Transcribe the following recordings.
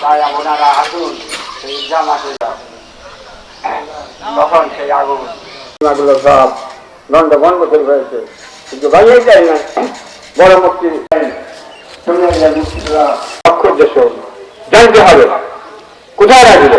তাই আপনারা আসুন, সেই জামাতে যাও তখন সেই আগুন। না। বড় মুক্তি শুনে মুক্তিরা অক্ষর কোথায় রাখবে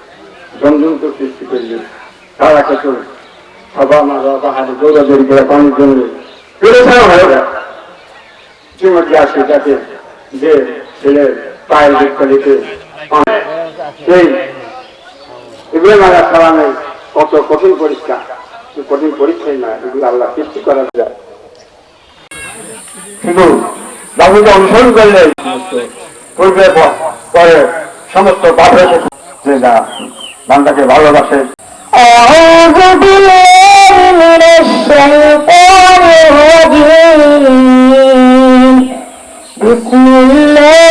জমজমকে সৃষ্টি করবে। তারা কিছু সবা মারা পাহাড়ে দৌড়াদৌড়ি করে পানির জন্য পেরেছাড়া হয়ে যায় চুমকি আসে যাতে যে ছেলের পায়ের দিক লিখে সেই। ইব্রাহিম আলাহ সালামের কত কঠিন পরীক্ষা। কঠিন পরীক্ষাই না, এগুলো আল্লাহ সৃষ্টি করা যায় শুধু বাবুকে অনুসরণ করলে পূর্বে পরে সমস্ত পাপের যে না বান্দাকে ভালোবাসে أعوذ بالله من الشيطان الرجيم بسم الله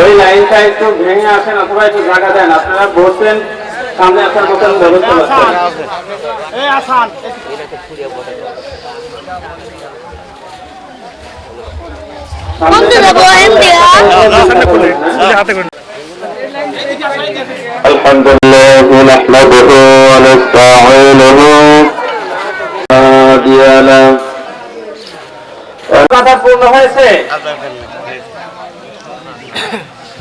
ওই লাইনটা একটু ভেঙে আসেন অথবা একটু জায়গা দেন। আপনারা বসছেন সামনে আসার মতন ব্যবস্থা করছেন الحمد لله نحمده ونستعينه هادي له কথা পূর্ণ হয়েছে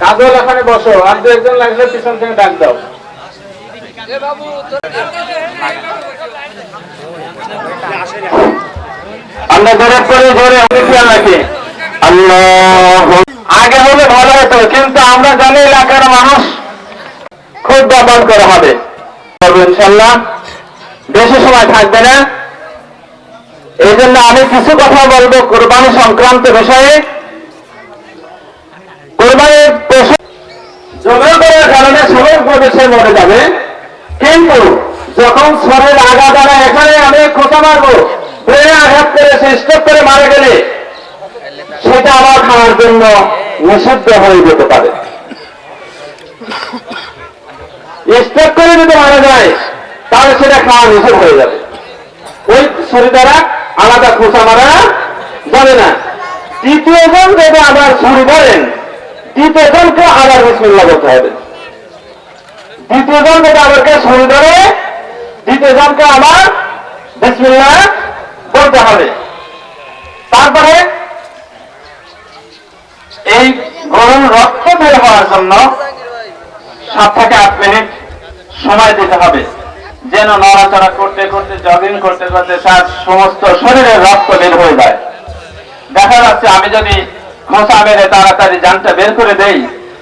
কাজল এখানে বসো আর দু একজন লাগলে পিছন থেকে ডাক দাও আমরা জোরে করে খেয়াল রাখি আল্লাহ আগে হলে ভালো হতো, কিন্তু আমরা জানি এলাকার মানুষ খুব ব্যবহার করা হবে। ইনশাল্লাহ বেশি সময় থাকবে না। এই জন্য আমি কিছু কথা বলব কোরবানি সংক্রান্ত বিষয়ে। কোরবানির পশু জমা করার কারণে সবাই প্রবেশে মরে যাবে। যখন শরীর আঘাত আনে? এখানে আমি খোঁচা মারবো ব্রেনে আঘাত করে সে স্ট্রোক করে মারা গেলে সেটা আমার খাওয়ার জন্য নিষিদ্ধ হয়ে যেতে পারে। স্ট্রোক করে যদি মারা যায়, তাহলে সেটা খাওয়া নিষেধ হয়ে যাবে। ওই ছুরি দ্বারা আলাদা খোঁচা মারা যাবে না। তৃতীয় জন যদি আবার ছুরি বলেন তৃতীয় জনকে আবার বিসমিল্লা করতে হবে। দ্বিতীয় জন যদি আমাকে ছুরি ধরে দ্বিতীয় জনকে আবার বিসমিল্লা বলতে হবে। তারপরে এই গরুর রক্ত বের হওয়ার জন্য সাত থেকে আট মিনিট সময় দিতে হবে। যেন নড়াচড়া করতে করতে জগিং করতে করতে তার সমস্ত শরীরের রক্ত বের হয়ে যায়। দেখা যাচ্ছে আমি যদি খোসা মেরে তাড়াতাড়ি যানটা বের করে দেই,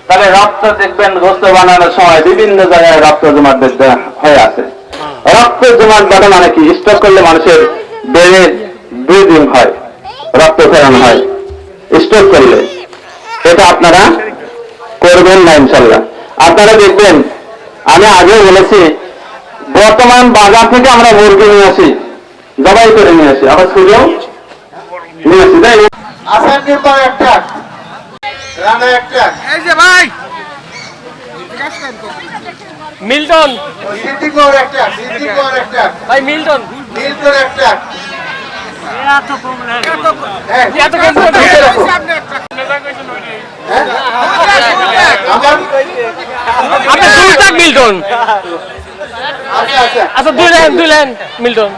তাহলে রক্ত দেখবেন গোস্ত বানানোর সময় বিভিন্ন জায়গায় রক্ত জমা হয়ে আছে। রক্ত জমাট বাঁধা মানে কি? স্ট্রোক করলে মানুষের ব্রেনে ব্রিদিং হয় রক্ত ফেরানো হয়। স্ট্রোক করলে। এটা আপনারা করবেন না ইনশাল্লাহ। আপনারা দেখবেন আমি আগেও বলেছি বর্তমান বাজার থেকে আমরা মুরগি নিয়ে আসি জবাই করে নিয়ে আসি। আবার সুযোগ নিয়ে আসি তাই আসার নির্ভর একটা। রানা একটা। এই যে ভাই! মিল্টন। ভাই মিল্টন। একটা। হ্যাঁ। হ্যাঁ? থাক মিল্টন। আচ্ছা আচ্ছা। আচ্ছা দুই লাইন দুই লাইন মিল্টন।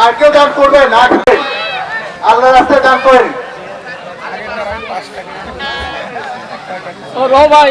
আর কেউ দান করবেন না আল্লাহ রাস্তায় দান করেন। ও রো ভাই।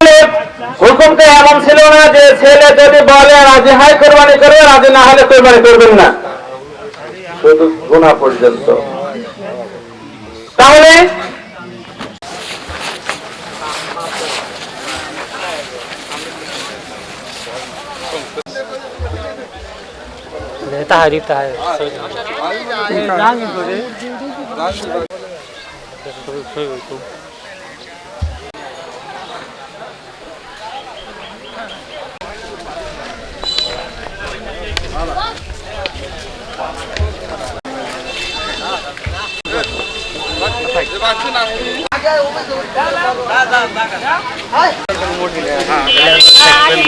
এগারোশো টাকা সাইয়্যিদিনা হুকুম তো এমন ছিল না যে ছেলে যদি বলে, রাজি, হয়, কোরবানি করবে, রাজি না হলে কোরবানি করবেন না। শুধু গুণা পর্যন্ত। তাহলে তাহারিফ তাহারিফ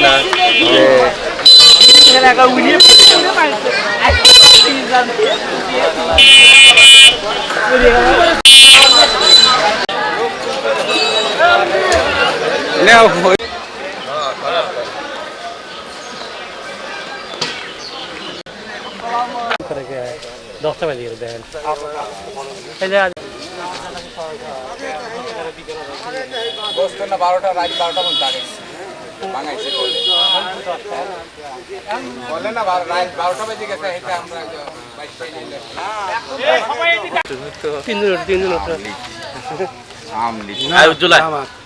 দশটা বেজে গেল এই না বারোটা রাত বারোটা মধ্যে আগে। বাঙাইছে বলে না রাত বারোটা বেজে গেছে এটা আমরা তিনজন তিনজন আমলি